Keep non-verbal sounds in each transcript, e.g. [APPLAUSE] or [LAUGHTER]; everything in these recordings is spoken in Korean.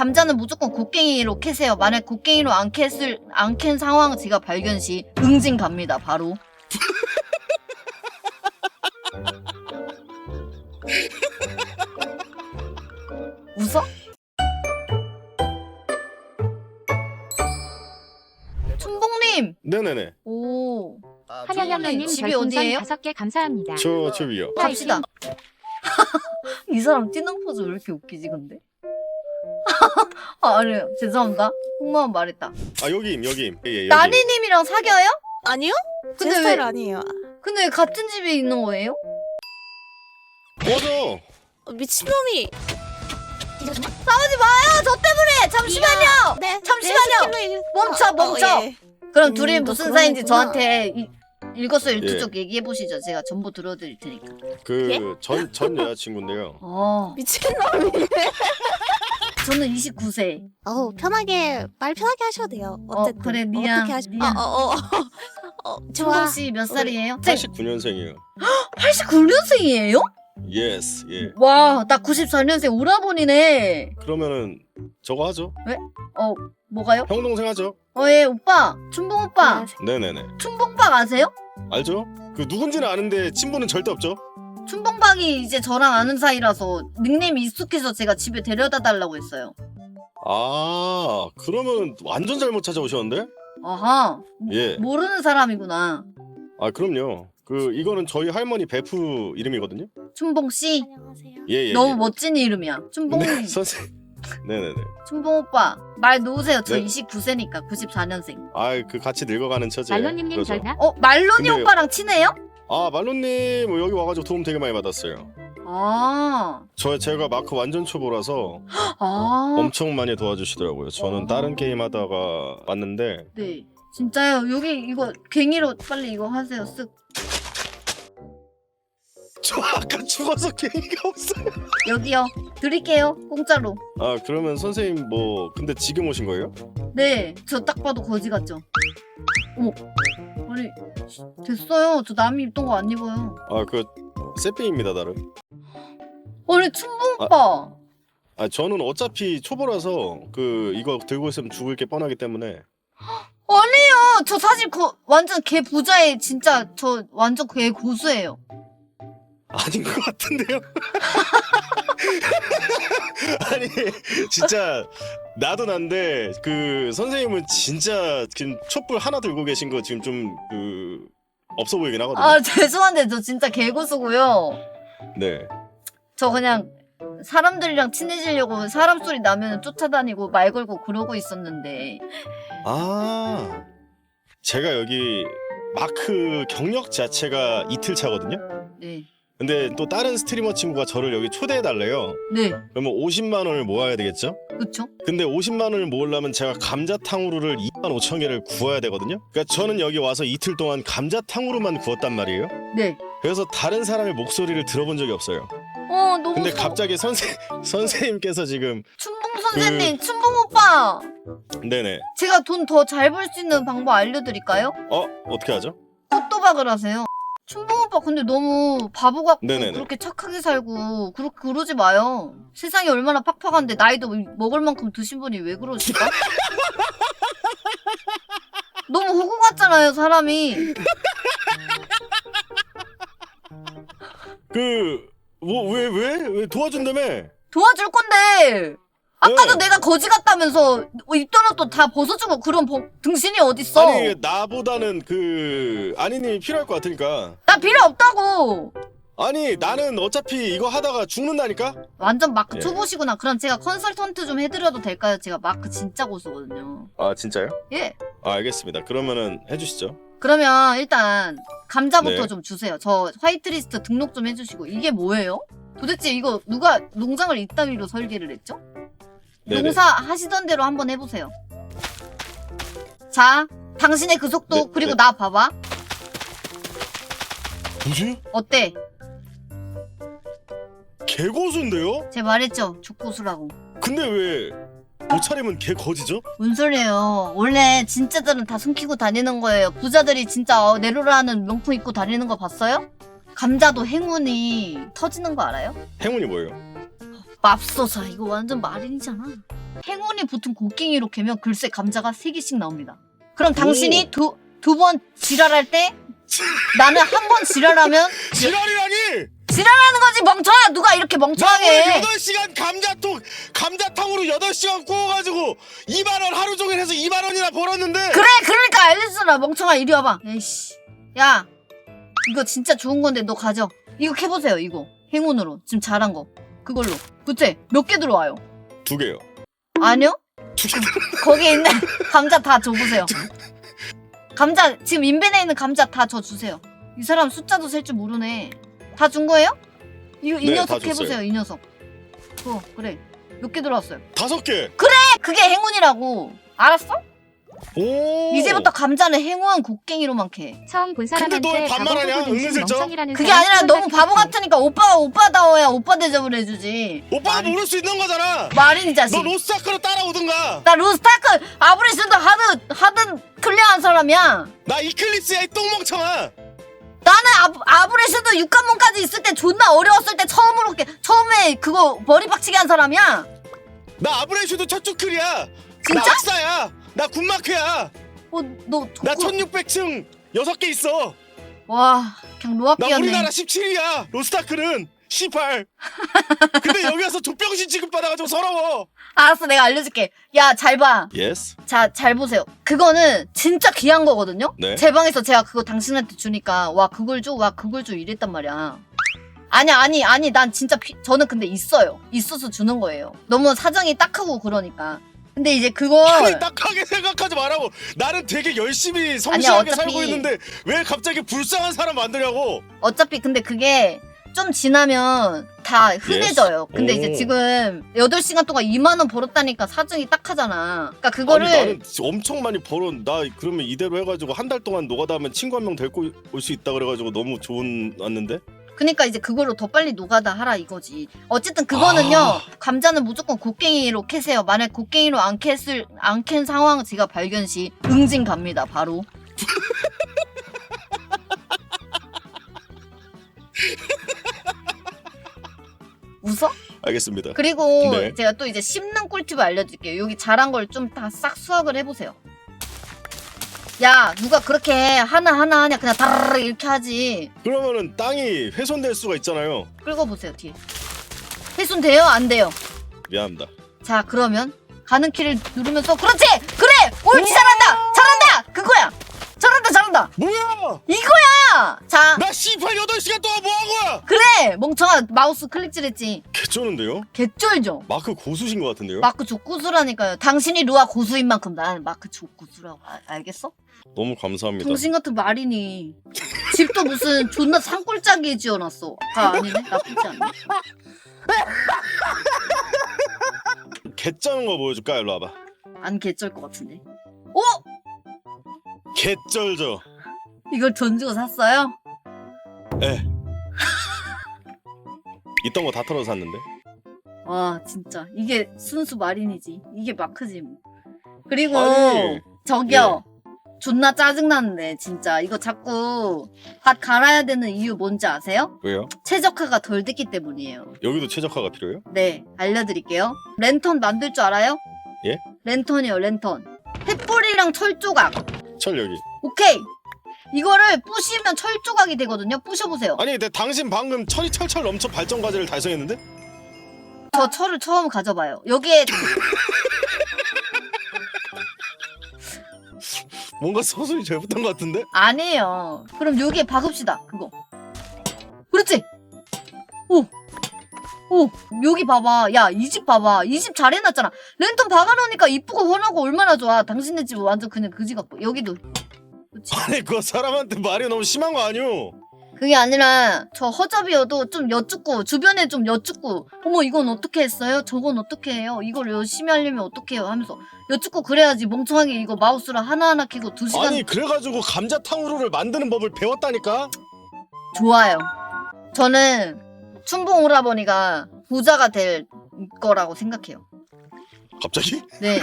감자는 무조건 곡괭이로 캐세요. 만약 곡괭이로 안 캤을 안 캔 상황 제가 발견 시 응징 갑니다. 바로. [LAUGHS] 웃어? 춘봉님. 네네네. 오. 한양양님 집이 어디예요? 다섯 개 감사합니다. 저, 저 위요. 갑시다. [LAUGHS] 이 사람 뛰는 포즈 왜 이렇게 웃기지 근데? 아, 아니 죄송합니다. 속마음 말했다. 아, 여기임, 여기임. 예, 예, 여기. 나니님이랑 사겨요? 아니요? 제 근데 스타일 왜 아니에요. 근데 왜 같은 집에 있는 거예요? 꺼져! 어, 미친놈이. 싸우지 마요. 저 때문에 잠시만요. 네. 잠시만요. 네, 스킬로 멈춰, 어, 어, 멈춰. 예. 그럼 음, 둘이 너 무슨 그런 사이인지 애구나. 저한테 이- 일거수일투족 얘기해 보시죠. 제가 전부 들어드릴 테니까. 그, 전, 전 여자친구인데요. 어, 미친놈이. 저는 29세. 어우 편하게 말 편하게 하셔도 돼요. 어, 어쨌든 그래, 니야, 어떻게 하시? 니야. 어, 어, 어, 어, [LAUGHS] 어, 좋아. 준봉 씨몇 살이에요? 89년생이에요. 89년생이에요? [GASPS] 예스, 예. 와, 나 94년생 오라버니네. 그러면은, 저거 하죠. 어, 뭐가요? 형 동생 하죠. 어, 예, 오빠. 춘봉 오빠. 네네네. 춘봉박 아세요? 알죠? 그 누군지는 아는데 친분은 절대 없죠? 춘봉박이 이제 저랑 아는 사이라서 닉네임이 익숙해서 제가 집에 데려다 달라고 했어요. 아, 그러면 완전 잘못 찾아오셨는데? 아하, 예. 모르는 사람이구나. 아, 그럼요. 그, 이거는 저희 할머니 베프 이름이거든요? 춘봉 씨. 안녕하세요. 예, 예. 너무 예. 멋진 이름이야. 춘봉, 네, [LAUGHS] 선생. 네네네. 춘봉 오빠. 말 놓으세요. 저 네. 29세니까 94년생. 아, 그 같이 늙어가는 처제. 말로님님. 별나? 어, 말로니 근데- 오빠랑 친해요? 아, 말로님 뭐 여기 와가지고 도움 되게 많이 받았어요. 아, 저 제가 마크 완전 초보라서 [GASPS] 아, 엄청 많이 도와주시더라고요. 저는 어. 다른 게임 하다가 왔는데 네. 진짜요. 여기 이거 괭이로 빨리 이거 하세요. 쓱. 저 아까 죽어서 게임가 없어요. 여기요. 드릴게요. 공짜로. 아 그러면 선생님 뭐 근데 지금 오신 거예요? 네, 저 딱 봐도 거지 같죠? 어머, 아니 됐어요. 저 남이 입던 거 안 입어요. 아그 세핑입니다 나름. 아니 춘봉 오빠. 아 저는 어차피 초보라서 그 이거 들고 있으면 죽을 게 뻔하기 때문에 아니에요. 저 사실 그 완전 개 부자에 진짜 저 완전 개 고수예요. 아닌 것 같은데요. [LAUGHS] [LAUGHS] 아니 진짜 나도 난데 그 선생님은 진짜 지금 촛불 하나 들고 계신 거 지금 좀 그 없어 보이긴 하거든요. 아 죄송한데 저 진짜 개 고수고요. 네. 저 그냥 사람들이랑 친해지려고 사람 소리 나면 쫓아다니고 말 걸고 그러고 있었는데 아 제가 여기 마크 경력 자체가 이틀 차거든요. 네, 근데 또 다른 스트리머 친구가 저를 여기 초대해 달래요. 네, 그러면 50만 원을 모아야 되겠죠? 그쵸? 근데 50만 원을 모으려면 제가 감자탕후루를 2만 5천 개를 구워야 되거든요. 그러니까 저는 여기 와서 이틀 동안 감자탕후루만 구웠단 말이에요. 네. 그래서 다른 사람의 목소리를 들어본 적이 없어요. 어 너무 근데 소- 갑자기 선생 [LAUGHS] 선생님께서 지금 춘봉 그 선생님, 춘봉 오빠. 네네 제가 돈 더 잘 벌 수 있는 방법 알려드릴까요? 어 어떻게 하죠? 꽃도박을 하세요. 춘봉 오빠 근데 너무 바보 같고 네네네. 그렇게 착하게 살고 그렇게 그러지 마요. 세상이 얼마나 팍팍한데 나이도 먹을 만큼 드신 분이 왜 그러실까? [LAUGHS] 너무 호구 같잖아요 사람이. 그 뭐 왜 왜 왜 도와준다며? 도와줄 건데 아까도 네. 내가 거지 같다면서 입던 옷도 다 벗어주고 그런 버- 등신이 어딨어? 아니 나보다는 그 아니님이 필요할 것 같으니까. 나 필요 없다고. 아니 나는 어차피 이거 하다가 죽는다니까. 완전 마크 예. 초보시구나. 그럼 제가 컨설턴트 좀 해드려도 될까요? 제가 마크 진짜 고수거든요. 아 진짜요? 예. 아 알겠습니다. 그러면은 해주시죠. 그러면 일단 감자부터 네. 좀 주세요. 저 화이트리스트 등록 좀 해주시고 이게 뭐예요? 도대체 이거 누가 농장을 이따위로 설계를 했죠? 네네. 농사 하시던 대로 한번 해보세요. 자, 당신의 그 속도 네, 그리고 네. 나 봐봐. 뭐지? 어때? 개고수인데요? 제가 말했죠. 족고수라고. 근데 왜 옷차림은 개 거지죠? 뭔 소리예요. 원래 진짜들은 다 숨기고 다니는 거예요. 부자들이 진짜 어, 네로라는 명품 입고 다니는 거 봤어요? 감자도 행운이 터지는 거 알아요? 행운이 뭐예요? 맙소사 이거 완전 마린이잖아. 행운이 붙은 곡괭이로 캐면 글쎄 감자가 세 개씩 나옵니다. 그럼 당신이 두 두 번 지랄할 때 나는 한 번 지랄하면 지랄이라니! 하는 거지 멍청아! 누가 이렇게 나 멍청하게 해. 8시간 감자통 감자탕으로 8시간 구워가지고 2만 원 하루 종일 해서 2만 원이나 벌었는데. 그래 그러니까 알려주잖아. 멍청아 이리 와봐. 에이씨. 야 이거 진짜 좋은 건데 너 가져. 이거 캐보세요 이거. 행운으로. 지금 잘한 거 그걸로. 그치 몇개 들어와요? 두 개요. 아니요? 두 개. [LAUGHS] 거기에 있는 [LAUGHS] 감자 다 줘보세요. 감자 지금 인벤에 있는 감자 다 줘 주세요. 이 사람 숫자도 셀 줄 모르네. 다 준 거예요? 이, 이 네, 녀석 줬어요. 해보세요 이 녀석. 어 그래. 몇 개 들어왔어요? 다섯 개. 그게 행운이라고. 알았어? 오. 이제부터 감자는 행운 곡괭이로만 캐 처음 본 근데 너왜 사람한테 반말하냐? 바보 등신 은근슬쩍? 멍청이라는 그게 사람 아니라 너무 바보. 같으니까 오빠가 오빠다워야 오빠 대접을 해주지. 오빠가 말이- 모를 수 있는 거잖아. 말인 이 자식. 너 로스타크로 따라오든가. 나 로스타크 아브레스도 하든 하든 클리어한 사람이야. 나 이클립스야 이 똥멍청아. 나는 아, 아브레스도 육관문까지 있을 때 존나 어려웠을 때 처음으로 처음에 그거 머리 박치기 한 사람이야. 나 아브레슈도 첫 주클이야. 진짜? 나 악사야. 나 군마크야. 어 너 나 1600층 여섯 개 있어. 와 그냥 나 로아끼였네. 우리나라 17위야. 로스타크는 18. [LAUGHS] 근데 여기 와서 족병신 취급받아가지고 서러워. 알았어 내가 알려줄게. 야 잘 봐. 예스. 자 잘 보세요. 그거는 진짜 귀한 거거든요. 네. 제 방에서 제가 그거 당신한테 주니까 와 그걸 줘, 와 그걸 줘 이랬단 말이야. 아니야 아니 아니 난 진짜 피- 저는 근데 있어요. 있어서 주는 거예요. 너무 사정이 딱하고 그러니까. 근데 이제 아니 딱하게 생각하지 말라고. 나는 되게 열심히 성실하게 어차피- 살고 있는데 왜 갑자기 불쌍한 사람 만드냐고. 어차피 근데 그게 좀 지나면 다 흔해져요. 근데 오. 이제 지금 8시간 동안 2만 원 벌었다니까 사정이 딱 하잖아. 그러니까 그거를 아니, 나는 엄청 많이 벌어. 나 그러면 이대로 해가지고 한 달 동안 노가다 하면 친구 한 명 데리고 올 수 있다 그래가지고 너무 좋은 왔는데. 그러니까 이제 그걸로 더 빨리 노가다 하라 이거지. 어쨌든 그거는요. 아. 감자는 무조건 곡괭이로 캐세요. 만약 곡괭이로 안 캤을 안 캔 상황 제가 발견 시 응징 갑니다. 바로. [LAUGHS] 웃어? 알겠습니다. 그리고 네. 제가 또 이제 씹는 꿀팁을 알려드릴게요. 여기 잘한 걸좀 다 싹 수확을 해보세요. 야 누가 그렇게 하나 하나 하냐 그냥 다르르 이렇게 하지. 그러면은 땅이 훼손될 수가 있잖아요. 끌어보세요 뒤에. 해손 돼요? 안 돼요? 미안합니다. 자 그러면 가는 키를 누르면서 그렇지 그래 옳지 잘한다 잘한다 뭐야? 이거야 자 나 씨발 8시간 동안 뭐한 거야? 그래 멍청아 마우스 클릭질했지 개쩌는데요? 개쩔죠 마크 고수신 것 같은데요? 마크 족구수라니까요 당신이 루아 고수인 만큼 나는 마크 족구수라고 아- 알겠어? 너무 감사합니다. 당신 같은 말이니 집도 무슨 존나 산골짜기에 지어놨어 아 아니네 나쁘지 않네 개쩌는 거 보여줄까? 일로 와봐. 안 개쩔 것 같은데 어? 개쩔죠? 이걸 돈 주고 샀어요? 예. [LAUGHS] 있던 거 다 털어 서 샀는데. 와 진짜 이게 순수 마린이지 이게 마크지 뭐. 그리고 아니, 저기요 존나 짜증나는데 진짜 이거 자꾸 밭 갈아야 되는 이유 뭔지 아세요? 왜요? 최적화가 덜 됐기 때문이에요 여기도 최적화가 필요해요? 네 알려드릴게요 랜턴 만들 줄 알아요? 예? 랜턴이요 랜턴 횃불이랑 철조각 철 여기. 오케이 이거를 부시면 철 조각이 되거든요 부셔보세요 아니, 근데 당신 방금 철이 철철 넘쳐 발전 과제를 달성했는데? 저 철을 처음 가져봐요 여기에 [LAUGHS] 뭔가 서술이 잘못한 것 같은데? 아니에요. 그럼 여기에 박읍시다. 그거. 그렇지. 오. 오, 여기 봐봐. 야, 이 집 봐봐. 이 집 잘 해놨잖아. 랜턴 박아놓으니까 이쁘고 환하고 얼마나 좋아. 당신네 집 완전 그냥 그지 같고. 여기도. 그렇지. 아니, 그거 사람한테 말이 너무 심한 거 아니오? 그게 아니라 저 허접이어도 좀 여쭙고 주변에 좀 여쭙고 어머 이건 어떻게 했어요? 저건 어떻게 해요? 이걸 열심히 하려면 어떻게 해요? 하면서 여쭙고 그래야지 멍청하게 이거 마우스를 하나하나 키고 두 시간 아니, 그래가지고 감자탕후루를 만드는 법을 배웠다니까? 좋아요. 저는 춘봉 오라버니가 부자가 될 거라고 생각해요. 갑자기? 네.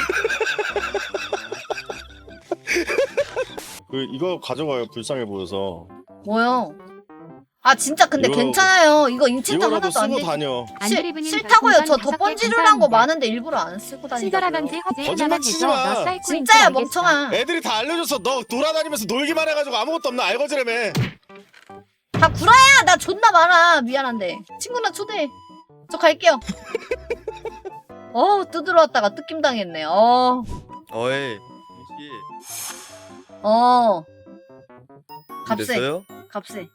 그, 이거 가져가요. 불쌍해 보여서. 뭐요? 아 진짜 근데 이거- 괜찮아요. 이거 이거라도 하나도 안 쓰고 되지. 다녀. 실- 안드리브님 싫다고요. 저 덧번지르란 거. 많은데 일부러 안 쓰고 다니더라고요. 친절하던지 허세 거짓말 하나만 치지 해줘 마. 너 사이코인 진짜야. 멍청아. 애들이 다 알려줬어. 너 돌아다니면서 놀기만 해가지고 아무것도 없나 알거지라며. 다 구라야. 나 존나 많아. 미안한데. 친구나 초대해. 저 갈게요. 어 뜯으러왔다가 뜯김 당했네. 어. 어이 씨 어. 값세. 됐어요? 값세.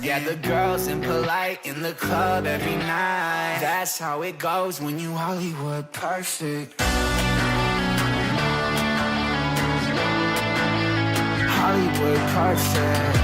Yeah, the girls impolite in the club every night. That's how it goes when you Hollywood perfect. Hollywood perfect.